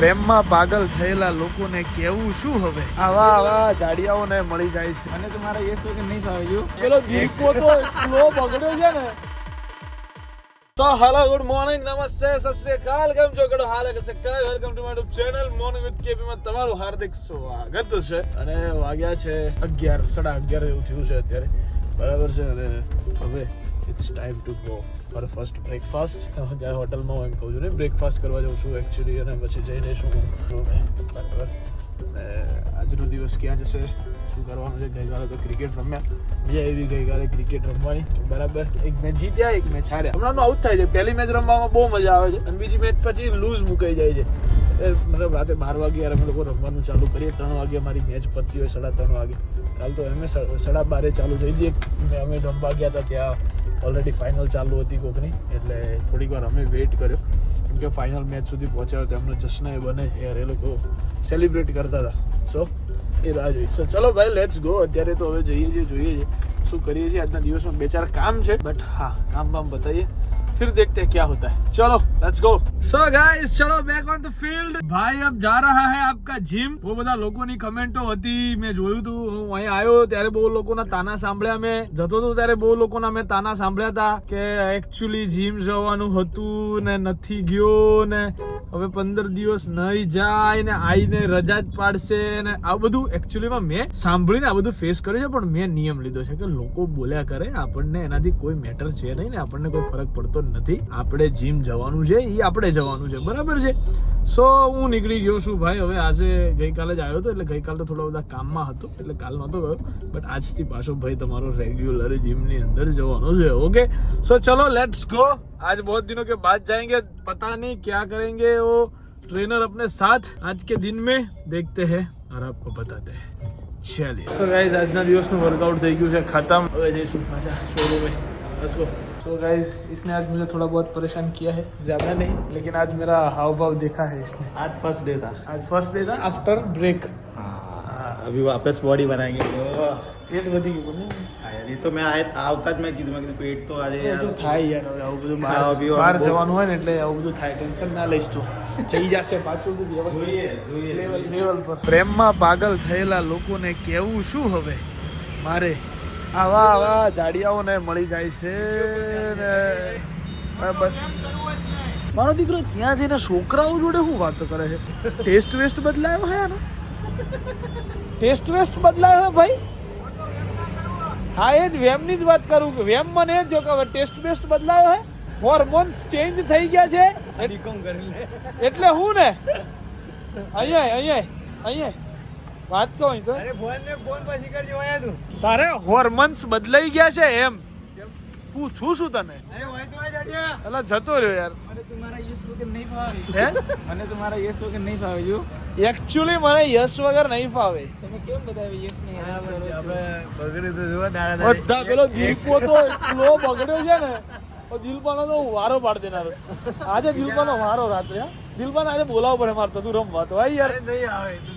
પ્રેમમાં પાગલ થયેલા લોકોને કેવું શું હવે? આવા આવા જાડિયાઓને મળી જાય છે. અને તમારે એ શું કે નહીં ફાવ્યું પેલો દીપો તો સ્લો બગડ્યો છે ને. તો હેલો ગુડ મોર્નિંગ નમસ્તે સત શ્રી અકાલ. કેમ છો? કડો હાલ કે સકાય welcome to my YouTube channel morning with K P તમારું હાર્દિક સ્વાગત છે. અને વાગ્યા છે અગિયાર સાડા અગિયાર એવું થયું છે અત્યારે. બરાબર છે અને હવે ઇટ્સ ટાઈમ ટુ ગો મારો ફર્સ્ટ બ્રેકફાસ્ટ જ્યારે હોટલમાં હું એમ કહું છું ને બ્રેકફાસ્ટ કરવા જાઉં છું એકચ્યુઅલી અને પછી જઈને શું બરાબર. આજનો દિવસ ક્યાં જશે? શું કરવાનું છે? ગઈકાલે તો ક્રિકેટ રમ્યા. મજા આવી ગઈકાલે ક્રિકેટ રમવાની. બરાબર. એક મેચ જીત્યા, એક મેચ હાર્યા. હમણાં આઉટ થાય છે. પહેલી મેચ રમવામાં બહુ મજા આવે છે. અને બીજી મેચ પછી લૂઝ મુકાઈ જાય છે. મતલબ રાતે બાર વાગે યાર અમે લોકો રમવાનું ચાલુ કરીએ. ત્રણ વાગે મારી મેચ પતી હોય સાડા ત્રણ વાગે. કાલ તો અમે સાડા બારે ચાલુ થઈ જઈએ. અમે રમવા ગયા હતા ત્યાં. ઓલરેડી ફાઇનલ ચાલુ હતી કોકની. એટલે થોડીક વાર અમે વેઇટ કર્યો. કેમ કે ફાઇનલ મેચ સુધી પહોંચ્યા તો એમનો જશ્ન એ બને યાર, એ લોકો સેલિબ્રેટ કરતા હતા. સો એ રાહ જોઈ. સો ચલો ભાઈ લેટ્સ ગો અત્યારે તો હવે જઈએ છીએ, જોઈએ છીએ શું કરીએ છીએ. આજના દિવસમાં બે ચાર કામ છે. બટ હા, કામ બામ બતાઈએ फिर देखते हैं क्या होता है चलो लेट्स गो સો गाइस चलो बैक ऑन द फील्ड भाई अब जा रहा है आपका जिम બહુ બધા લોકોની કમેન્ટો હતી મેં જોયું હતું હું અહીં આવ્યો ત્યારે બહુ લોકોના તાના સાંભળ્યા મેં જતો હતો ત્યારે બહુ લોકોના મેં તાના સાંભળ્યા હતા કે એકચ્યુઅલી જીમ જવાનું હતું ને નથી ગયો ને હવે પંદર દિવસ નહીં જાય ને આઈને રજા જ પાડશે ને આ બધું એકચ્યુઅલીમાં મેં સાંભળીને આ બધું ફેસ કર્યું છે પણ મેં નિયમ લીધો છે કે લોકો બોલ્યા કરે આપણને એનાથી કોઈ મેટર છે નહીં ને આપણને કોઈ ફરક પડતો નથી. આપણે જીમ જવાનું છે એ આપણે જવાનું છે. બરાબર છે? સો હું નીકળી ગયો છું ભાઈ. હવે આજે ગઈકાલે જ આવ્યો હતો, એટલે ગઈકાલ તો થોડા બધા કામમાં હતો, એટલે કાલ નહોતો ગયો. બટ આજથી પાછો ભાઈ તમારો રેગ્યુલર જીમની અંદર જવાનો છે ઓકે સો ચલો લેટ્સ ગો આજ બહુ દિનો કે બાદ જાયંગે. પતા નહીં ક્યાં કરેંગે ઓ ટ્રેનર अपने સાથ. આજ કે दिन में देखते हैं और आपको बताते हैं चलिए सो गाइस આજના દિવસનું વર્કઆઉટ થઈ ગયું છે, ખતમ. હવે જઈશું પાછા શોરૂમે लेट्स गो सो गाइस इसने आज मुझे थोड़ा बहुत परेशान किया है ज़्यादा नहीं लेकिन आज मेरा हाव भाव देखा है इसने आज फर्स्ट डे था आज फर्स्ट डे था आफ्टर ब्रेक अभी वापस बॉडी बनाएंगे ओ, પેટ વધી ગયું પણ હા યાર, એ તો મેં આ- આવતા જ મેં કીધું મેં કીધું પેટ તો આજે એ તો યાર થાય યાર હવે આવું બધું ખાવા બહાર પીવાનું બહાર બહુ- જવાનું હોય ને એટલે આવું બધું થાય ટેન્શન ના લઈશ તું થઈ જશે પાછું બધું વ્યવસ્થિત જોઈએ જોઈએ લેવલ લેવલ પર પ્રેમમાં પાગલ થયેલા લોકોને કેવું શું હવે મારે આવા આવા જાડિયાઓને મળી જાય છે. મારો દીકરો ત્યાં જઈને છોકરાઓ જોડે શું વાતો કરે છે? ટેસ્ટ વેસ્ટ બદલાયો હે આનો? ટેસ્ટ વેસ્ટ બદલાયો હે ભાઈ? હા એ જ વેમની જ વાત કરું કે વેમ મને એ જ જો કે હવે ટેસ્ટ બેસ્ટ બદલાયો હે. હોર્મોન્સ ચેન્જ થઈ ગયા છે. એટલે હું ને? અહીંયા અહીંયા અહીંયા વાત કહો તો. અરે ફોન ને ફોન પછી કરજો આયા તું. તારે હોર્મોન્સ બદલાઈ ગયા છે એમ. પૂછું છું તને? અરે હોય તો આ જાડિયા એટલે જતો રહ્યો યાર. મને તમારા યસ વગર નહીં ફાવે. હે? મને તમારા યસ વગર નહીં ફાવે જો. એક્ચ્યુઅલી મને યશ વગર નહીં ફાવે. તમે કેમ બતાવે યસ ને આપણે બગડે તો જોવા દાડા બધા પેલો દીપો તો એટલો બગડ્યો છે ને તો દિલપાનો તો વારો પાડ દેનારો. આજે દિલપાનો વારો રાત્રે હા. દિલપાને આજે બોલાવો પડે મારતો તું રમવા તો ભાઈ યાર. નહીં આવે તું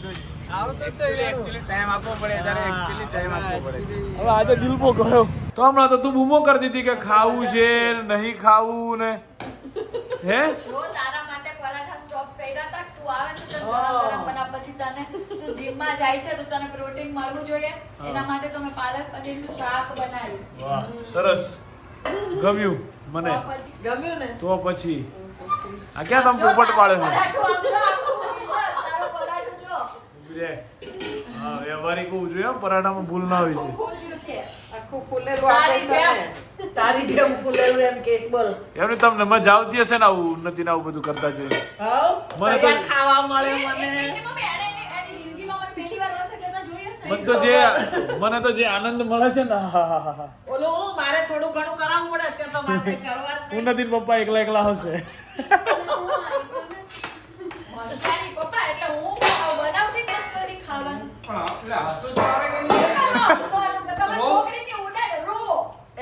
તો એકચ્યુઅલી ટાઈમ આપવો પડે ત્યારે એકચ્યુઅલી ટાઈમ આપવો પડે. હવે આજે દિલપો ગયો. તો હમણાં તો તું બૂમો કરતી હતી કે ખાવું છે નહીં ખાવું ને. હે? જો તારા માટે પરાઠા સ્ટોપ કર્યા તા તું આવે તો તને ગરમ ગરમ બના પછી તને તું જીમમાં જાય છે તો તને પ્રોટીન મળવું જોઈએ. એના માટે તો મેં પાલક પનીરનું શાક બનાવ્યું. વાહ સરસ. ગમ્યું મને. તો પછી ગમ્યું ને તો પછી. આ ક્યાં તમે પોપટ પાડે છે પરાઠું આમ જો આખું વિશાળ, તારો પરાઠું જો ઊભી રહે. હા હોવું જોઈએ પરાઠામાં ભૂલ ના આવી છે. આખું ફૂલેલું આપે તારી જેમ. ને તારી જેમ ફૂલેલું એમ કેક બોલ. એમની તમને મજા આવતી હશે ને આવું નથી ને આવું બધું કરતા જોઈએ. મને તો- ખાવા મળે મને. તો જે મને તો જે આનંદ મળે છે ને હા હા હા હા. મારે થોડું ઘણું કરાવવું પડે અત્યારે તો મારે કરવા હું નથી પપ્પા એકલા એકલા હશે મસ્તાની પપ્પા, એટલે હું બનાવતી જ નથી ખાવાનું. હસવાનું, તમારી છોકરીની ઉડાડ, રો.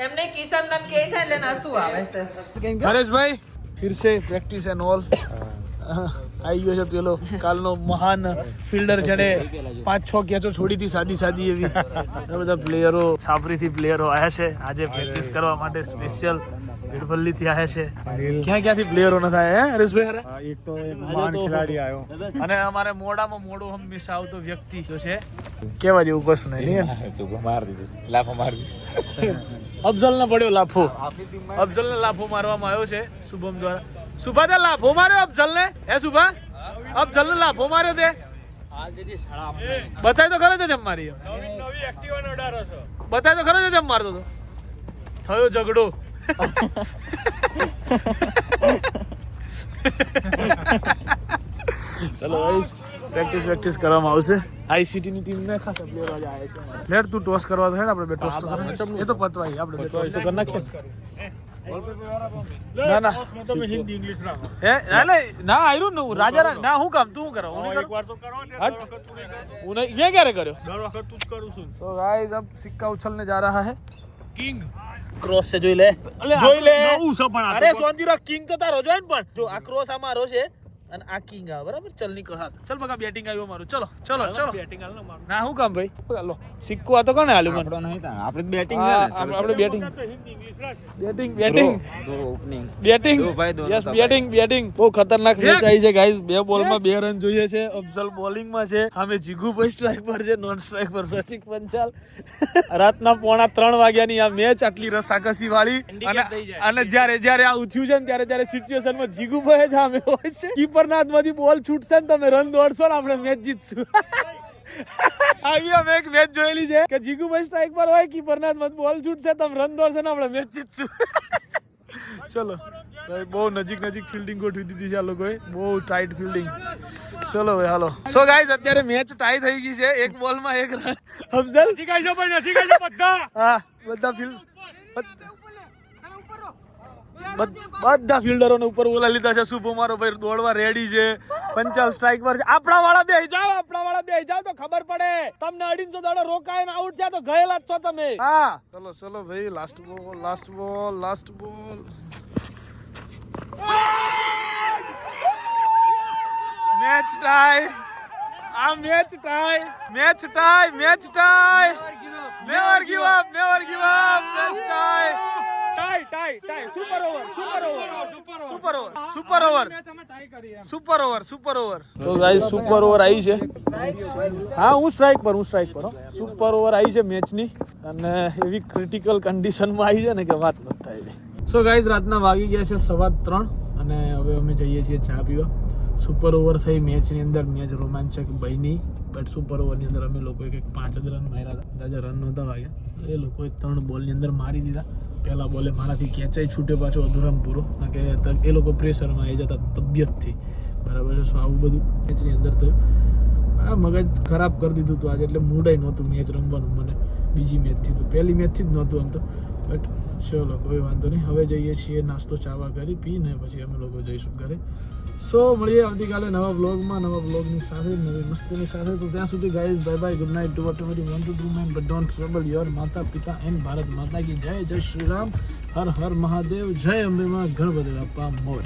એમને કિશન તન કહે છે એટલે નસું આવે છે. હરેશભાઈ ફિર સે પ્રેક્ટિસ એન્ડ ઓલ આવી ગયો છે પેલો કાલનો મહાન ફિલ્ડર જેને પાંચ છ કેચો છોડી હતી સાદી સાદી એવી. બધા પ્લેયરો સાફરીથી પ્લેયરો આવ્યા છે. આજે પ્રેક્ટિસ કરવા માટે સ્પેશિયલ ભીડભલ્લી થી આયા છે. ક્યાં ક્યાંથી પ્લેયરો ન થાય હે હરેશભાઈ હારે? એક તો એક મહાન ખેલાડી આવ્યો અને અમારે મોડામાં મોડું હંમેશા આવતો વ્યક્તિ જો છે. કેવા જેવું કશું નહીં અફઝલ ને પડ્યો લાફો અફઝલ ને લાફો. મારવામાં આવ્યો છે શુભમ દ્વારા. શુભા તે લાફો માર્યો અફઝલ ને હે શુભા? અફઝલ ને લાફો માર્યો તે? બતાય તો ખરો છે જમ મારી બતાય તો ખરો છે જમ મારતો તો? થયો ઝઘડો. चलो गाइस प्रैक्टिस प्रैक्टिस करो माउस से। आईसीटी की टीम में खासा प्लेयर आ जाए ऐसे प्लेयर तू टॉस करवा दे ना अपने टॉस तो कर ये तो पता है अपने टॉस तो करना क्या ना ना टॉस में हिंदी इंग्लिश ना ए ना ना ना आई डोंट नो राजा ना हूँ काम तू करो उन्हें एक बार तो करो हट उन्हें ये क्या रे करो डर वक्त तू करू सुन सो गाइस अब सिक्का उछलने जा रहा है किंग ક્રોસ છે જોઈ લે. જોઈ લે. અરે. શાંતિ કિંગ તો તારો જોઈ ને પણ. જો આ ક્રોસ અમારો છે. અને આ કિંગ આવે બરાબર? ચલ નીકળ હા ચલ બકા બેટિંગ આવ્યો મારું. ચલો ચલો ચલો. બેટિંગ હાલ મારું. ના હું કામ ભાઈ? ચાલો સિક્કો આ તો કોને હાલ્યું મને? આપણે બેટિંગ આપણે batting batting batting opening batting ભાઈ, યસ બેટિંગ બેટિંગ બહુ ખતરનાક મેચ આવી છે ગાઈસ બે બોલમાં બે રન જોઈએ છે. અફઝલ બોલિંગમાં છે. સામે જીગુભાઈ સ્ટ્રાઇક પર છે. નોન સ્ટ્રાઇક પર પ્રતિક પંચાલ. રાતના પોણા ત્રણ વાગ્યાની આ મેચ આટલી રસાકસી વાળી અને અને જ્યારે જ્યારે આ ઉઠ્યું છે ને ત્યારે ત્યારે સિચ્યુએશનમાં જીગુભાઈ જ સામે હોય છે. કીપરના હાથમાંથી બોલ છૂટશે ને તમે રન દોડશો ને આપણે મેચ જીતશું. આવી અમે એક મેચ જોયેલી છે કે જીગુભાઈ સ્ટ્રાઇક પર હોય કીપરના હાથમાંથી બોલ છૂટશે તમે રન દોડશો ને આપણે મેચ જીતશું. ચલો ભાઈ બહુ નજીક નજીક ફિલ્ડિંગ ગોઠવી દીધી છે આ લોકોએ. બહુ ટાઈટ ફિલ્ડિંગ ચલો ભાઈ હાલો. સો ગાઈઝ અત્યારે મેચ ટાઈ થઈ ગઈ છે. એક બોલમાં એક રન અફઝલ? શીખાઈ જો ભાઈ શીખાઈ જો બધા. હા બધા ફિલ્ડ બધા ફિલ્ડરોને ઉપર ઓલા લીધા છે. શુભ મારો ભાઈ દોડવા રેડી છે. પંચાલ સ્ટ્રાઇક પર છે આપણા વાળા બે જાવ આપણા વાળા બે જાઓ તો ખબર પડે. તમને અડીને જો દડો રોકાય ને આઉટ થયા તો ગયેલા જ છો તમે. હા. ચલો ચલો ભાઈ લાસ્ટ બોલ last ball last ball match tie આ match tie match tie match tie never give up never give up match tie tie tie tie super over super over super over super over super over super over તો guys super over આવી છે. હા હું strike પર હું strike પર super over આવી છે મેચની અને એવી ક્રિટિકલ કન્ડિશનમાં આવી છે ને કે વાત નથી થાય સો ગાઈઝ રાતના વાગી ગયા છે સવા ત્રણ અને હવે અમે જઈએ છીએ ચા પીવા. સુપર ઓવર થઈ મેચની અંદર મેચ રોમાંચક બની. બટ સુપર ઓવરની અંદર અમે લોકોએ કંઈક પાંચ જ રન માર્યા હતા. રન નહોતા વાગ્યા. એ લોકોએ ત્રણ બોલની અંદર મારી દીધા. પહેલા બોલે મારાથી ખેંચાઈ છૂટે પાછો અધુરામ પૂરો. કે એ લોકો પ્રેશરમાં આવી જતા તબિયતથી. બરાબર છે? સો આવું બધું મેચની અંદર થયું. આ મગજ ખરાબ કરી દીધું હતું આજે એટલે મૂડાઈ નહોતું મેચ રમવાનું મને. બીજી મેચથી તો. પહેલી મેચથી જ નહોતું આમ તો. બટ ચલો, કોઈ વાંધો નહીં. હવે જઈએ છીએ, નાસ્તો, ચાવા કરી, પીને પછી અમે લોકો જઈશું ઘરે. સો મળીએ આવતીકાલે નવા બ્લોગમાં નવા બ્લોગની સાથે, નવી મસ્તીની સાથે. તો ત્યાં સુધી guys bye bye good night to whatever you want to do man but don't trouble your માતા પિતા એન્ડ ભારત માતા કી જય જય શ્રી રામ, હર હર મહાદેવ, જય અંબેમાં ગણપતિ બાપા મોર.